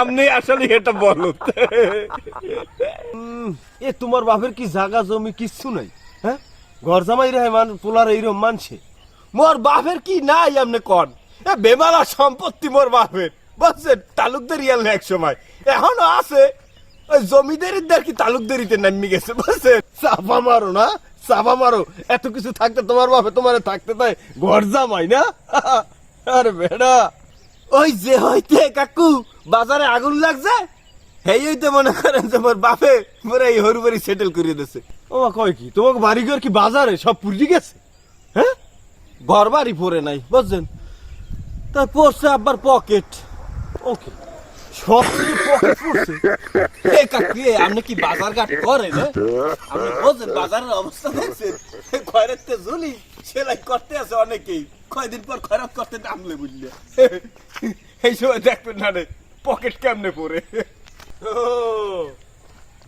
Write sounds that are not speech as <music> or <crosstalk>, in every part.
আপনি আসলে এটা বলো এ তোমার বাপের কি জাগা জমি কিচ্ছু নাই হ্যাঁ? ঘর জামাই রে মান, পোলার এইরকম মানছে। মোর বাপের কি নাই আপনি কন? এ বেমালা সম্পত্তি মোর বাপের। বুঝছেন? তালুকদারি আনলে এক সময়। এখনও আছে। ওই জমিদারিদের কি তালুকদারিতে নামি গেছে, বুঝছেন? চাপা মারো না, চাপা মারো। এত কিছু থাকতে তোমার বাপে তোমার থাকতে তাই ঘর জামাই না? <laughs> আরে বেড়া। ওই যে হইতে, কাকু। বাজারে আগুন লাগছে? হেই হইতে মনে করেন যে মোর বাপে মোর এই হরুবারি সেটেল করে দিছে ও কয় কি? তোমাকে বাড়ি ঘর কি বাজারে সব পুড়ি গেছে? হ্যাঁ? ঘর বাড়ি পড়ে নাই, বুঝছেন? তার পড়ছে আব্বার পকেট। ওকে। সব পকেট পড়ছে। আপনি কি বাজার ঘাট করেন হ্যাঁ? আপনি বাজারের অবস্থা দেখছেন? খয়রাতে ঝুলি সেলাই করতে আছে অনেকেই। কয়দিন পর খয়রাত করতে নামলে বুঝলে। এই সময় দেখবেন না রে। পকেট কেমনে পরে ও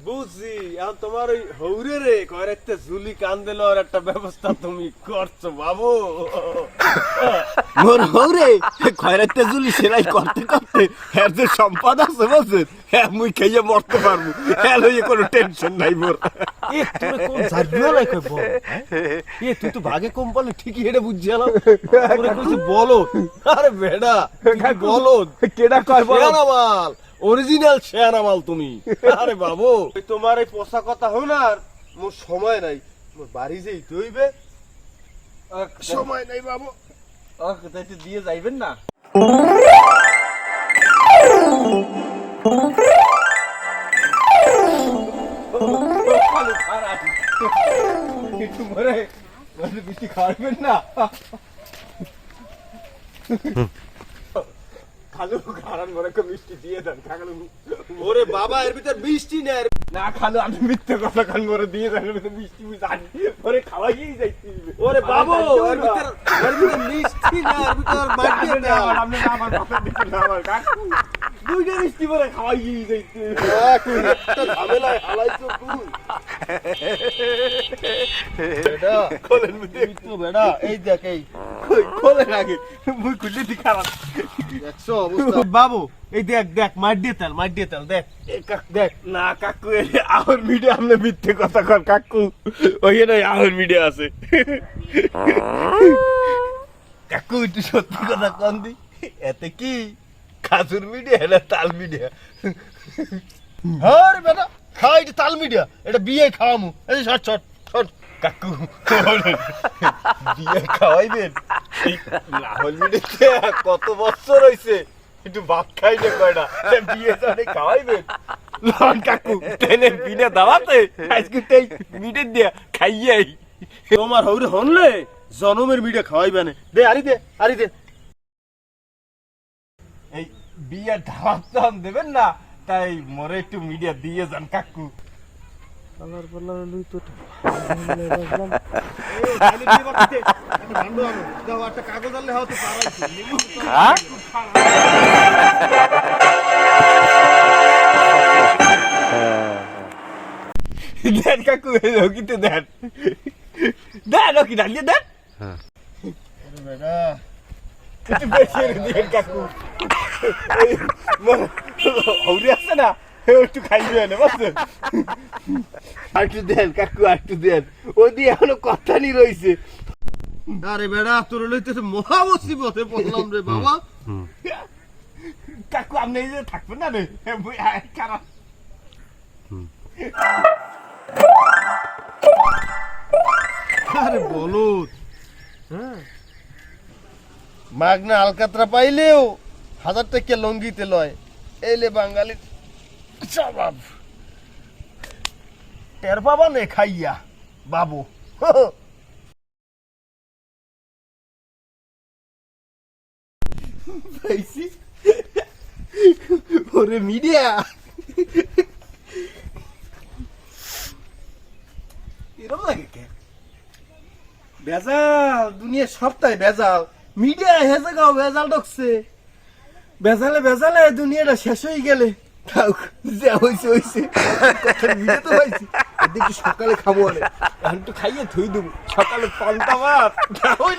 বুঝছি। এখন তোমার ওই হৌরে রে কয়েকটা ঝুলি কান দিল আর একটা ব্যবস্থা তুমি করছ বাবু। মোর হৌরে খয়রাতে ঝুলি সেলাই করতে করতে হ্যাঁ যে সম্পদ আছে বলছেন হ্যাঁ মুই খেয়ে মরতে পারব। হ্যাঁ লইয়ে কোনো টেনশন নাই মোর। এ তুমি কোন জানিও নাই কই বল এ তুই তো ভাগে কম পালে ঠিকই হেডে বুঝছি এলাম তোরে কইছি বলো আরে বেডা বলো কেডা কয় বলো শেয়ানামাল অরিজিনাল শেয়ানামাল তুমি। আরে বাবু। তোমার এই পোষা কথা হই না মোর সময় নাই। মোর বাড়ি যেই হইবে সময় নাই বাবু। তাইতে দিয়ে যাইবেন না? মরে মরে খাওয়াবেন না। খালু খারান মরে একটু মিষ্টি দিয়ে দেন খালু। ওরে বাবা এর ভিতর বৃষ্টি নেই। না খালু আমি মিথ্যে কথা খান মরে দিয়ে দেন এর ভিতরে মিষ্টি মুই জানি মরে খাওয়াইয়েই যাইতে ওরে বাবু এর ভিতর এর ভিতর মিষ্টি না এর ভিতর মাটি না আপনি না আমার কথা দিচ্ছেন না আমার কাকু। দুইটা মিষ্টি খাওয়াইয়েই যাইতে তুই একটা ঝামেলায় হালাইছো তুই। বেটা খোলেন তো বেটা এই দেখ এই। কই খোলেন আগে? মুই খুললে দি খারাপ। দেখছ অবস্থা? বাবু এই দেখ দেখ মার দিয়ে তেল মার দিয়ে তেল দেখ। দেখ। না কাকু আহর মিডিয়া আমনে মিথ্যে কথা কর কাকু। ওই না আহর মিডিয়া আছে। কাকু একটু সত্যি কথা কন দি। এতে কি? খাজুর মিডিয়া না তাল মিডিয়া? আরে বেটা। খাই এটা তাল মিডিয়া, এটা বিয়ে খাওয়ামু। এই শট শট শট কাকু, বিয়ে খাওয়াইবেন? লাহোর মিডিয়াতে কত বছর হইছে? একটু ভাত খাই না কয়টা বিয়ে জানে খাওয়াইবেন? লন কাকু তেনে বিনে দাওয়াতে, আজকে তেই দিয়া খাইয়াই। তোমার হৌরে হনলে জনমের মিডিয়া খাওয়াইবে না। দে, আরি দে আরি দে। এই বিয়ে ধাওয়াত তো দেবেন না। তাই মরে একটু মিডিয়া দিয়ে যান কাকু। আলার পাল্লার লুই তো একটা কাগজ আনলে হয়তো পারাইছি দেন কাকু রকিতে দেন। দেন রকি ডালিয়ে দেন। বেটা। দিয়েন কাকু। হৌরি আছে না ও একটু বুঝছেন দেন কাকু একটু দেন। ওই দিয়ে এখনও কথা নি রইছে। আরে বেটা তোর লইতে মহা মুসিবতে পড়লাম রে বাবা। কাকু আপনি এই যে থাকবেন না রে? মুই আয় খারাপ আরে বলদ হ্যাঁ। মাগনা আলকাতরা পাইলেও হাজার টাকা লঙ্গিতে লয়। এলে বাঙালির স্বভাব। টের পাবা নে খাইয়া, বাবু। পাইছি ওরে মিডিয়া। এরকম লাগে কে? বেজাল, দুনিয়া সপ্তাহে বেজাল। মিডিয়া হেসে গাও, বেজাল ঢুকছে। বেজালে বেজালে দুনিয়াটা শেষ হয়ে গেলে। দেখি সকালে খাব তো খাইয়ে থই দেবো। সকালে পান্তা ভাত।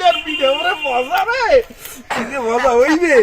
আর পিঠে আমরা মজা রে। মজা হইবে।